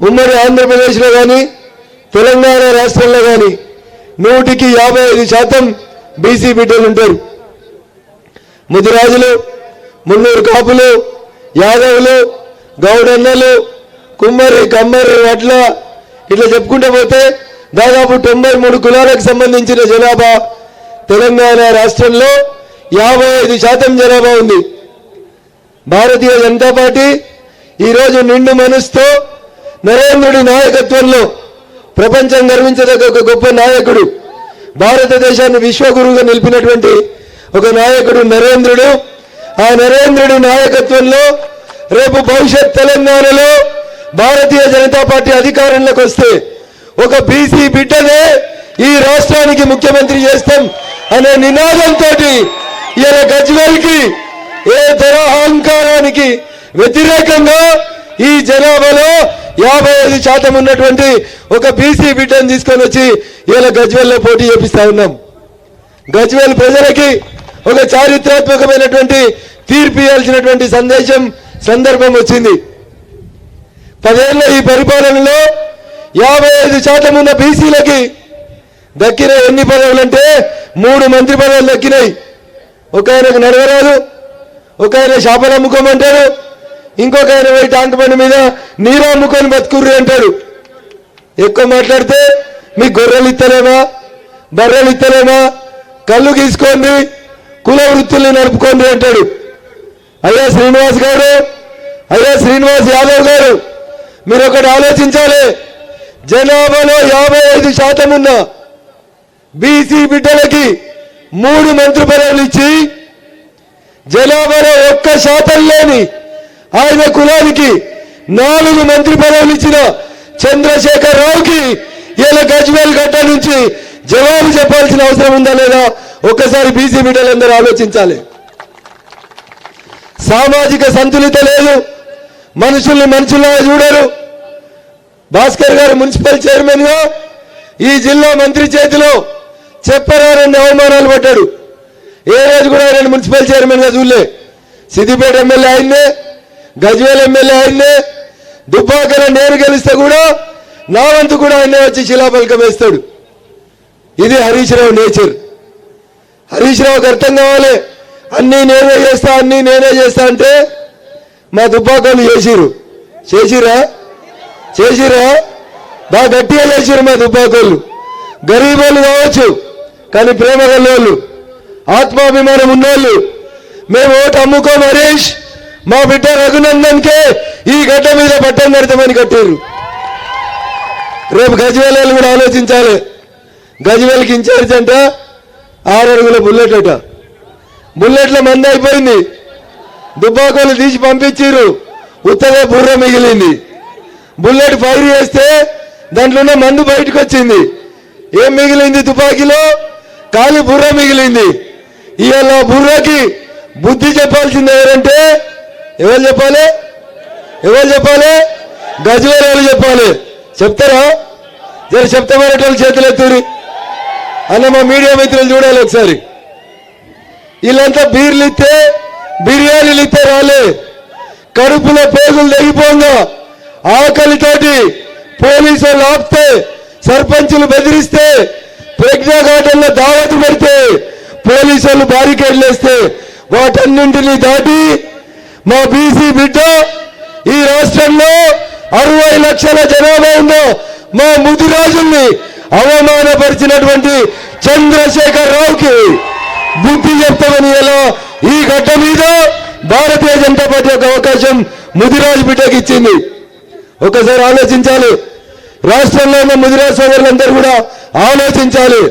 ఉమ్మడి ఆంధ్రప్రదేశ్లో కానీ తెలంగాణ రాష్ట్రంలో కానీ నూటికి యాభై ఐదు శాతం బీసీ బిడ్డలు ఉంటారు. ముదిరాజులు మున్నూరు కాపులు యాదవులు గౌడన్నలు కుమ్మరి కమ్మరి వడ్ల ఇట్లా చెప్పుకుంటూ పోతే దాదాపు తొంభై మూడు కులాలకు సంబంధించిన జనాభా తెలంగాణ రాష్ట్రంలో యాభై ఐదు శాతం జనాభా ఉంది. భారతీయ జనతా పార్టీ ఈరోజు నిండు మనసుతో నరేంద్రుడి నాయకత్వంలో ప్రపంచం గర్వించదగ్గ ఒక గొప్ప నాయకుడు భారతదేశాన్ని విశ్వగురువుగా నిలిపినటువంటి ఒక నాయకుడు నరేంద్రుడు. ఆ నరేంద్రుడి నాయకత్వంలో రేపు భవిష్యత్ తెలంగాణలో భారతీయ జనతా పార్టీ అధికారంలోకి వస్తే ఒక బీసీ బిడ్డనే ఈ రాష్ట్రానికి ముఖ్యమంత్రి చేస్తాం అనే నినాదంతో ఇలా గజ్వేల్కి ఏ దురహంకారానికి వ్యతిరేకంగా ఈ జనాభాలో యాభై ఐదు శాతం ఉన్నటువంటి ఒక బీసీ బిడ్డను తీసుకొని వచ్చి ఇలా గజ్వేల్లో పోటీ చేపిస్తా ఉన్నాం. గజ్వేల్ ప్రజలకి ఒక చారిత్రాత్మకమైనటువంటి తీర్పు ఇవ్వాల్సినటువంటి సందేశం సందర్భం వచ్చింది. పదేళ్ళ ఈ పరిపాలనలో యాభై ఐదు శాతం ఉన్న బీసీలకి దక్కిన ఎన్ని పదవులు అంటే మూడు మంత్రి పదవులు దక్కినాయి. ఒక ఆయనకు నడవరాదు ఒక ఆయన శాపనమ్ముకోమంటారు ఇంకొక ఆయన పోయి ట్యాంక్ బండి మీద నీరు అమ్ముకొని బతుకుర్రి అంటాడు ఎక్కువ మాట్లాడితే మీ గొర్రెలు ఇస్తలేమా బర్రెలు ఇస్తలేమా కళ్ళు గీసుకోండి కుల వృత్తుల్ని నడుపుకోండి అంటాడు. అయ్యా శ్రీనివాస్ గారు అయ్యా శ్రీనివాస్ యాదవ్ గారు మీరు ఒకటి ఆలోచించాలి. జనాభాలో యాభై ఐదు శాతం ఉన్న బీసీ బిడ్డలకి మూడు మంత్రి పదవులు ఇచ్చి జనాభాలో ఒక్క శాతం లేని ఆయన కులానికి నాలుగు మంత్రి పదవులు ఇచ్చిన చంద్రశేఖర్ రావుకి ఇలా గజ్వేల్ గడ్డ నుంచి జవాబు చెప్పాల్సిన అవసరం ఉందా లేదా ఒక్కసారి బీసీ బిడ్డలందరూ ఆలోచించాలి. సామాజిక సంతులిత లేదు. మనుషుల్ని మనుషుల్లాగా చూడరు. భాస్కర్ గారు మున్సిపల్ చైర్మన్గా ఈ జిల్లా మంత్రి చేతిలో చెప్పరానని అవమానాలు పడ్డాడు. ఏ రోజు కూడా ఆయన మున్సిపల్ చైర్మన్గా చూడలే. సిద్దిపేట ఎమ్మెల్యే అయిందే గజ్వేల్ ఎమ్మెల్యే ఆయన్నే దుబ్బాకల నేను గెలిస్తే కూడా నా వంతు కూడా ఆయనే వచ్చి శిలాఫలకం వేస్తాడు. ఇది హరీష్ రావు నేచర్. హరీష్ రావుకి అర్థం కావాలి. అన్నీ నేనే చేస్తా అన్నీ నేనే చేస్తా అంటే మా దుబ్బాకలు చేసిరు చేసిరా చేసిరా బాగా గట్టిగా చేసిరు మా దుబ్బాకోళ్ళు గరీబోళ్ళు కావచ్చు కానీ ప్రేమ గల్లోళ్ళు ఆత్మాభిమానం ఉన్నోళ్ళు. మేము ఓటు అమ్ముకోం హరీష్. మా బిడ్డ రఘునందన్కే ఈ గడ్డ మీద పట్టం కడతామని కట్టారు రేపు గజవేలాలు కూడా ఆలోచించాలి. గజవేలకి ఇన్ఛార్జ్ అంట ఆరు అడుగుల బుల్లెట్ అట. బుల్లెట్ల మంద అయిపోయింది. దుబ్బాకోలు తీసి పంపించారు ఉత్తగా బుర్ర మిగిలింది. బుల్లెట్ ఫైర్ చేస్తే దాంట్లో మందు బయటకు వచ్చింది ఏం మిగిలింది తుపాకీలో కాలి బుర్ర మిగిలింది. ఇవాళ బుర్రకి బుద్ధి చెప్పాల్సింది ఎవరంటే ఎవరు చెప్పాలి? ఎవరు చెప్పాలి? గజవేలు చెప్పాలి. చెప్తారా? జర చెప్తామనేటోళ్ళు చేతులు ఎత్తురి. అన్న మా మీడియా మిత్రులు చూడాలి ఒకసారి. వీళ్ళంతా బీర్లు ఇస్తే బిర్యానీలు ఇస్తే రాలే. కడుపులో పేగులు తెగిపోగా. ఆకలితోటి పోలీసు వాళ్ళు ఆపితే సర్పంచులు బెదిరిస్తే ప్రజ్ఞా ఘాటంలో దావతు పెడితే పోలీసు వాళ్ళు బారికేడ్లు వేస్తే వాటన్నింటినీ దాటి మా బీసీ బిడ్డ ఈ రాష్ట్రంలో అరవై లక్షల జనాభా ఉందో మా ముదిరాజుల్ని అవమానపరిచినటువంటి చంద్రశేఖర్ రావుకి బుద్ధి చెప్తామని ఎలా ఈ గడ్డ మీద భారతీయ జనతా పార్టీ యొక్క అవకాశం ముదిరాజు బిడ్డకి ఇచ్చింది. ఒకసారి ఆలోచించాలి. రాష్ట్రంలో ఉన్న ముదిరాజు సోదరులందరూ కూడా ఆలోచించాలి.